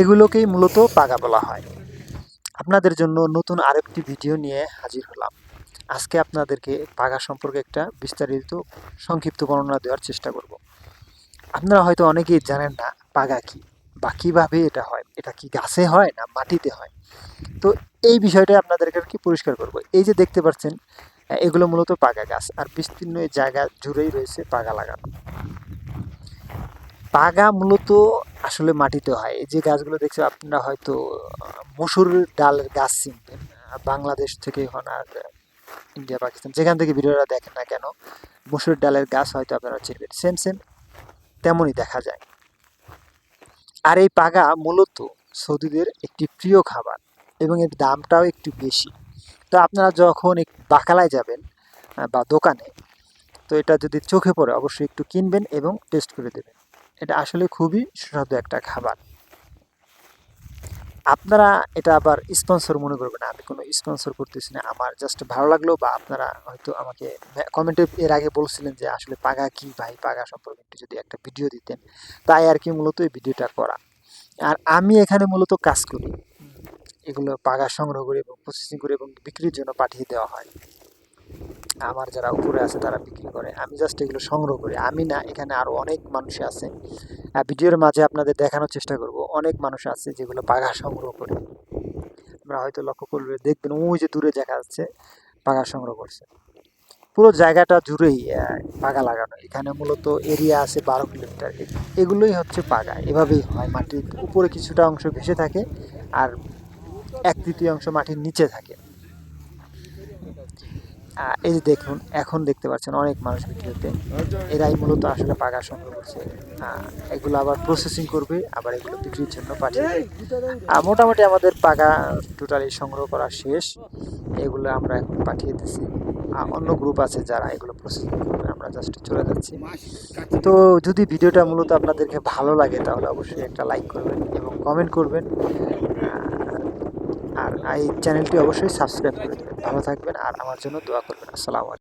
এগুলোকেই মূলত পাগা বলা হয়। আপনাদের জন্য নতুন আরেকটি ভিডিও নিয়ে হাজির হলাম। আজকে আপনাদেরকে পাগা সম্পর্কে একটা বিস্তারিত সংক্ষিপ্ত বর্ণনা দেওয়ার চেষ্টা করব। আপনারা হয়তো অনেকেই জানেন না, পাগা কি বা কীভাবে এটা হয়? এটা কি গাছে হয় না মাটিতে হয়? তো এই বিষয়টা আপনাদেরকে আর কি পরিষ্কার করব। এই যে দেখতে পাচ্ছেন, এগুলো মূলত পাগা গাছ আর বিস্তীর্ণ জায়গা জুড়েই রয়েছে পাগা লাগানো। পাগা মূলত আসলে মাটিতে হয়। যে গাছগুলো দেখছে, আপনারা হয়তো, মসুর ডালের গাছ চিনবেন বাংলাদেশ থেকে হন আর ইন্ডিয়া, পাকিস্তান, যেখান থেকে ভিডিওটা দেখেন না কেন, মসুর ডালের গাছ হয়তো আপনারা চিনবেন। সেম সেম তেমনই দেখা যায়। আর এই পাগা মূলত সৌদিদের একটি প্রিয় খাবার এবং এর দামটাও একটু বেশি। তো আপনারা যখন বাকালায় যাবেন বা দোকানে, তো এটা যদি চোখে পড়ে অবশ্যই একটু কিনবেন এবং টেস্ট করে দেবেন। এটা আসলে খুবই সুস্বাদু একটা খাবার। আপনারা এটা আবার স্পন্সর মনে করবেন না, আমি কোনো স্পন্সর করতেছি না। আমার জাস্ট ভালো লাগল বা আপনারা হয়তো আমাকে কমেন্টে এর আগে বলছিলেন যে আসলে পাগা কি ভাই? পাগা সম্পর্কে একটু যদি একটা ভিডিও দিতেন। তাই আর কি মূলত এই ভিডিওটা করা। আর আমি এখানে মূলত কাজ করি। এগুলো পাগা সংগ্রহ করে এবং প্রসেসিং করে এবং বিক্রির জন্য পাঠিয়ে দেওয়া হয়। আমার যারা উপরে আছে তারা বিক্রি করে। আমি জাস্ট এগুলো সংগ্রহ করি। আমি না, এখানে আরও অনেক মানুষ আছে। ভিডিওর মাঝে আপনাদের দেখানোর চেষ্টা করব। অনেক মানুষ আছে যেগুলো পাগা সংগ্রহ করে। আমরা হয়তো লক্ষ্য করলে দেখবেন ওই যে দূরে দেখা যাচ্ছে পাগা সংগ্রহ করছে। পুরো জায়গাটা জুড়েই পাগা লাগানো। এখানে মূলত এরিয়া আছে বারো কিলোমিটার। এগুলোই হচ্ছে পাগা এভাবেই হয়। মাটির উপরে কিছুটা অংশ ভেসে থাকে আর এক তৃতীয় অংশ মাটির নিচে থাকে। এই যে দেখুন, এখন দেখতে পাচ্ছেন অনেক মানুষ ভিডিওতে এরাই মূলত আসলে পাকা সংগ্রহ করছে। এগুলো আবার প্রসেসিং করবে, আবার এগুলো বিক্রির জন্য পাঠিয়ে মোটামুটি আমাদের পাকা টোটালি সংগ্রহ করা শেষ। এগুলো আমরা এখন পাঠিয়ে দিচ্ছি অন্য গ্রুপ আছে যারা এগুলো প্রসেসিং করবে, আমরা জাস্ট চলে যাচ্ছি। তো যদি ভিডিওটা মূলত আপনাদেরকে ভালো লাগে, তাহলে অবশ্যই একটা লাইক করবেন এবং কমেন্ট করবেন। আর এই চ্যানেলটি অবশ্যই সাবস্ক্রাইব করে দেবেন। ভালো থাকবেন আর আমার জন্য দোয়া করবেন। আসসালামু আলাইকুম।